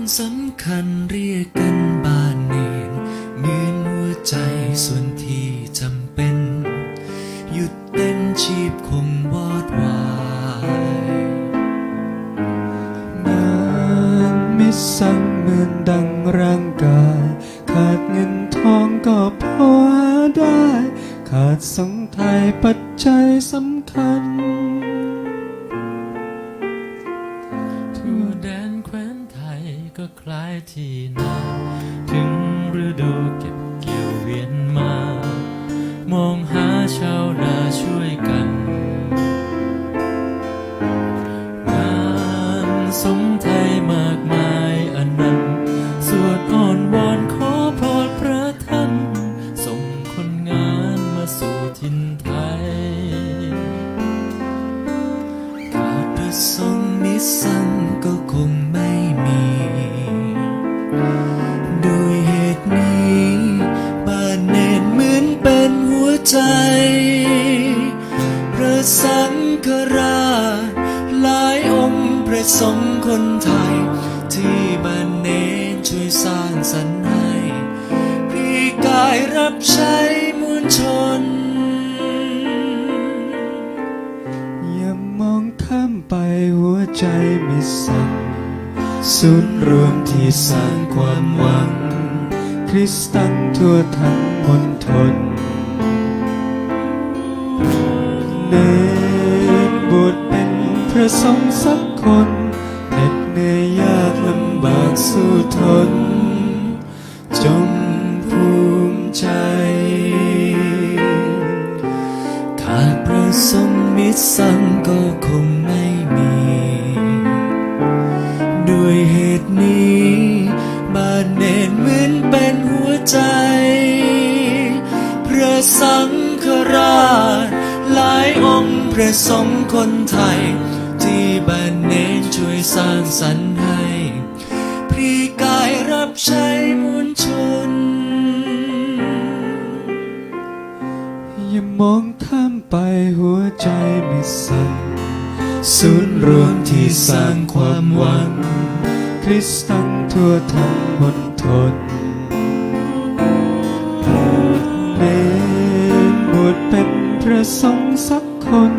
สถานสำคัญเรียกกันบ้านเนนเหมือนหัวใจส่วนที่จำเป็น หยุดเต้นชีพคงวอดวายงานมิสั่งเหมือนดังร่างกาย ขาดเงินทองก็พอได้ ขาดสงไทยปัจจัยสำคัญ คล้ายที่นาถึงฤดูเก็บเกี่ยวเวียนมา มองหาชาวนาช่วยกัน งานสมไทยมากมายอันนั้นต์สวดอ้อนวอนขอพรพระท่าน ส่งคนงานมาสู่ทินไทยขาดพร สังฆราชหลายองค์พระสงฆ์คนไทย ที่บ้านเนนช่วยสร้างสรรค์ให้พี่กายรับใช้มวลชน อย่ามองข้ามไปหัวใจไม่สั่นศูนย์รวมที่สร้างความหวัง คริสตันทั่วทั้งมณฑล เนตรบวชเป็นพระสงฆ์สักคนเหน็ดเหนื่อยยากลำบากสู้ทน จงภูมิใจ ขาดประสมมิตรสังก็คงไม่มี ด้วยเหตุนี้บ้านเนนเหมือนเป็นหัวใจ พระสังฆราช หลายองค์พระสงฆ์คนไทย ที่บ้านเนนช่วยสร้างสรรค์ให้พรีกายรับใช้มวลชน อย่ามองข้ามไปหัวใจไม่สั่นศูนย์รวมที่สร้างความหวัง คริสตันทั่วทั้งมณฑลเน สงฆ์สักคน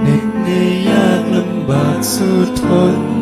เหน็ดเหนื่อยยากลำบากสู้ทน